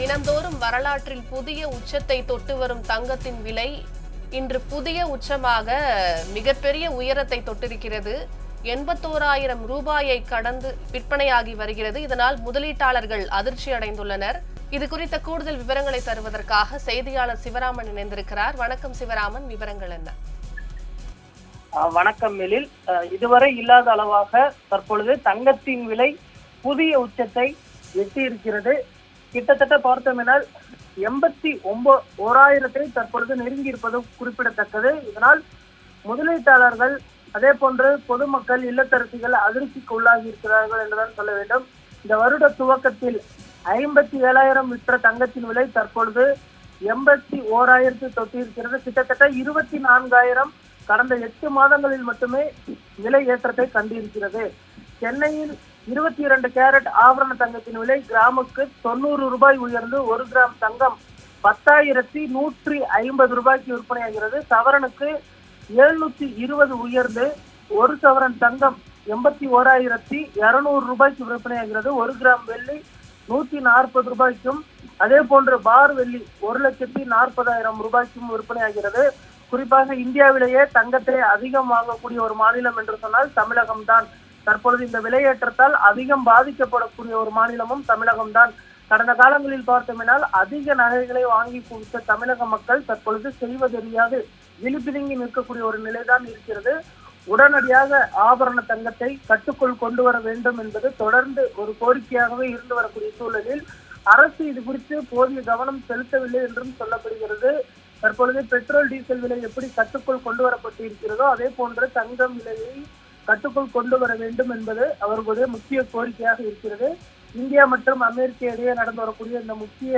தினந்தோறும் வரலாற்றில் புதிய உச்சத்தை தொட்டு வரும் தங்கத்தின் விலை இன்று புதிய உச்சமாக மிகப்பெரிய உயரத்தை தொட்டிருக்கிறது. எண்பத்தோராயிரம் ரூபாயை கடந்து விற்பனையாகி வருகிறது. இதனால் முதலீட்டாளர்கள் அதிர்ச்சி அடைந்துள்ளனர். இது குறித்த கூடுதல் விவரங்களை தருவதற்காக செய்தியாளர் சிவராமன் இணைந்திருக்கிறார். வணக்கம் சிவராமன். விவரங்கள் என்ன? வணக்கம் எழில். இதுவரை இல்லாத அளவாக தற்பொழுது தங்கத்தின் விலை புதிய உச்சத்தை எட்டியிருக்கிறது. கிட்டத்தட்ட பார்த்தோமெனால் எண்பத்தி ஒன்போ ஓராயிரத்தை தற்பொழுது நெருங்கி இருப்பது குறிப்பிடத்தக்கது. இதனால் முதலீட்டாளர்கள் அதே போன்று பொதுமக்கள் இல்லத்தரசிகள் அதிர்ச்சிக்கு உள்ளாகி இருக்கிறார்கள் என்றுதான் சொல்ல வேண்டும். இந்த வருட துவக்கத்தில் ஐம்பத்தி ஏழாயிரம் விற்ற தங்கத்தின் விலை தற்பொழுது எண்பத்தி ஓராயிரத்து தொட்டிருக்கிறது கிட்டத்தட்ட இருபத்தி நான்காயிரம் கடந்த எட்டு மாதங்களில் மட்டுமே விலை ஏற்றத்தை கண்டிருக்கிறது. சென்னையில் இருபத்தி இரண்டு கேரட் ஆபரண தங்கத்தின் விலை கிராமுக்கு தொண்ணூறு ரூபாய் உயர்ந்து ஒரு கிராம் தங்கம் பத்தாயிரத்தி நூற்றி ஐம்பது ரூபாய்க்கு விற்பனையாகிறது. சவரனுக்கு எழுநூத்தி இருபது உயர்ந்து ஒரு சவரன் தங்கம் எண்பத்தி ஓராயிரத்தி இருநூறு ரூபாய்க்கு விற்பனையாகிறது. ஒரு கிராம் வெள்ளி நூத்தி நாற்பது ரூபாய்க்கும் அதே போன்று பார் வெள்ளி ஒரு லட்சத்தி நாற்பதாயிரம் ரூபாய்க்கும் விற்பனையாகிறது. குறிப்பாக இந்தியாவிலேயே தங்கத்தை அதிகம் வாங்கக்கூடிய ஒரு மாநிலம் என்று சொன்னால் தமிழகம்தான். தற்பொழுது இந்த விலையேற்றத்தால் அதிகம் பாதிக்கப்படக்கூடிய ஒரு மாநிலமும் தமிழகம்தான். கடந்த காலங்களில் பார்த்தோமெனால் அதிக நகைகளை வாங்கி கொடுத்த தமிழக மக்கள் தற்பொழுது செய்வதறியாது விழிப்பிதுங்கி நிற்கக்கூடிய ஒரு நிலைதான் இருக்கிறது. உடனடியாக ஆபரண தங்கத்தை கட்டுக்குள் கொண்டு வர வேண்டும் என்பது தொடர்ந்து ஒரு கோரிக்கையாகவே இருந்து வரக்கூடிய சூழலில் அரசு இது குறித்து போதிய கவனம் செலுத்தவில்லை என்றும் சொல்லப்படுகிறது. தற்பொழுது பெட்ரோல் டீசல் விலை எப்படி கட்டுக்குள் கொண்டு வரப்பட்டு இருக்கிறதோ அதே போன்று தங்கம் விலையை கட்டுக்குள் கொண்டு வர வேண்டும் என்பது அவர்களுடைய முக்கிய கோரிக்கையாக இருக்கிறது. இந்தியா மற்றும் அமெரிக்க இடையே நடந்து வரக்கூடிய இந்த முக்கிய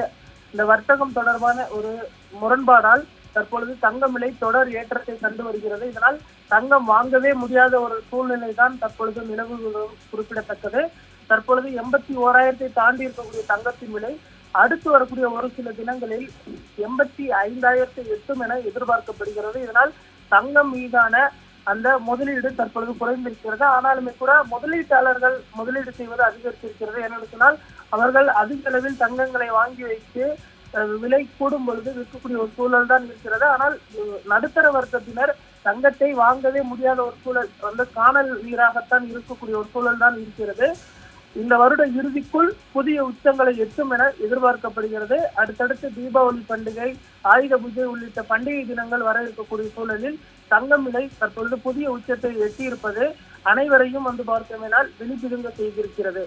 இந்த வர்த்தகம் தொடர்பான ஒரு முரண்பாடால் தற்பொழுது தங்கம் விலை தொடர் ஏற்றத்தை கண்டு வருகிறது. இதனால் தங்கம் வாங்கவே முடியாத ஒரு சூழ்நிலை தான் தற்பொழுது நிலவுவது குறிப்பிடத்தக்கது. தற்பொழுது எண்பத்தி ஓராயிரத்தை தாண்டி இருக்கக்கூடிய தங்கத்தின் விலை அடுத்து வரக்கூடிய ஒரு சில தினங்களில் எண்பத்தி ஐந்தாயிரத்தை எட்டும் என எதிர்பார்க்கப்படுகிறது. இதனால் தங்கம் மீதான அந்த முதலீடு தற்பொழுது குறைந்திருக்கிறது. ஆனாலுமே கூட முதலீட்டாளர்கள் முதலீடு செய்வது அதிகரித்திருக்கிறது ஏனென்று சொன்னால் அவர்கள் அதிக அளவில் தங்கங்களை வாங்கி வைத்து விலை கூடும் பொழுது விற்கக்கூடிய ஒரு சூழல் தான் இருக்கிறது. ஆனால் நடுத்தர வர்க்கத்தினர் தங்கத்தை வாங்கவே முடியாத ஒரு சூழல் வந்து காணல் நீராகத்தான் இருக்கக்கூடிய ஒரு சூழல் தான் இருக்கிறது. இந்த வருட இறுதிக்குள் புதிய உச்சங்களை எட்டும் என எதிர்பார்க்கப்படுகிறது. அடுத்தடுத்து தீபாவளி பண்டிகை ஆயுத பூஜை உள்ளிட்ட பண்டிகை தினங்கள் வர இருக்கக்கூடிய சூழலில் தங்கம் விலை தற்பொழுது புதிய உச்சத்தை எட்டியிருப்பது அனைவரையும் வந்து பார்த்தோமேனால் விழிப்பிடுங்க செய்திருக்கிறது.